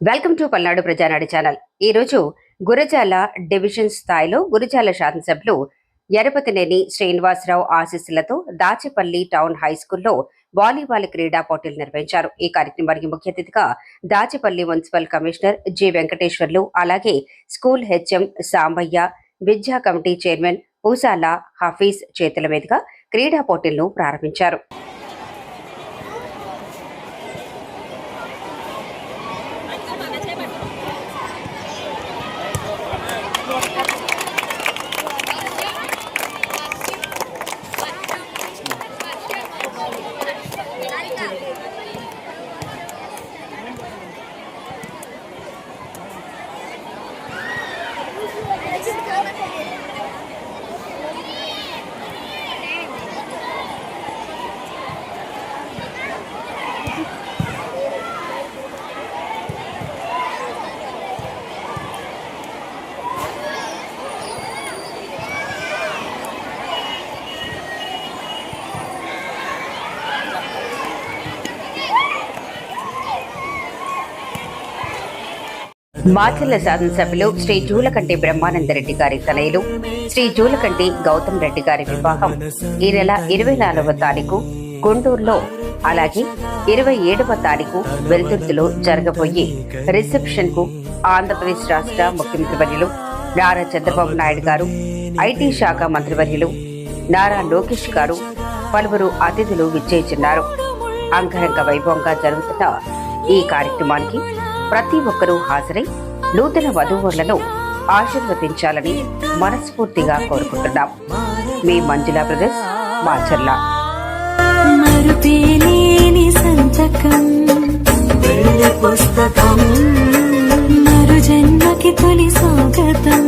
Welcome to Palnadu Prajanadu channel. ఈ రోజు Gurazala division స్థాయిలో గురజాల శాసనసభ్యులు ఎరపతినేని శ్రీనివాసరావు ఆశీస్సులతో దాచేపల్లి టౌన్ హై స్కూల్లో వాలీబాల్ క్రీడా పోటీలు నిర్వహించారు. ఈ కార్యక్రమానికి ముఖ్య అతిథిగా Dachepalli municipal commissioner G Venkateswarlu అలాగే స్కూల్ హెచ్ఎం సాంబయ్య విద్యా కమిటీ చైర్మన్ పూసాల హఫీజ్ చేతుల మీదుగా క్రీడా పోటీలను ప్రారంభించారు. మాచర్ల శాసనసభ్యులు శ్రీ జూలకంటి బ్రహ్మానందరెడ్డి గారి తనయులు శ్రీ జూలకంటి గౌతమ్ రెడ్డి గారి వివాహం ఈ నెల ఇరవై నాలుగవ తారీఖు గుంటూరులో అలాగే ఇరవై ఏడవ తారీఖు వెల్దుర్తిలో జరగబోయే రిసెప్షన్కు ఆంధ్రప్రదేశ్ రాష్ట్ర ముఖ్యమంత్రివర్యులు నారా చంద్రబాబు నాయుడు గారు ఐటీ శాఖ మంత్రివర్యులు నారా లోకేష్ గారు పలువురు అతిథులు విచ్చేస్తున్నారు అంగరంగ వైభవంగా జరుగుతున్న ఈ కార్యక్రమానికి ప్రతి ఒక్కరూ హాజరై నూతన వధూవరులను ఆశీర్వదించాలని మనస్ఫూర్తిగా కోరుకుంటున్నాం. మీ మంజులా బ్రదర్స్ మాచర్ల పుస్తకం మరు జన్మకి తొలి స్వాగతం.